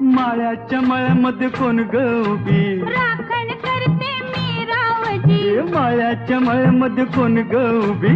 माळ्याच्या मळ्यामध्ये कोण ग उभी? राखण करते मी रावजी. माळ्याच्या मळ्यामध्ये कोण ग उभी?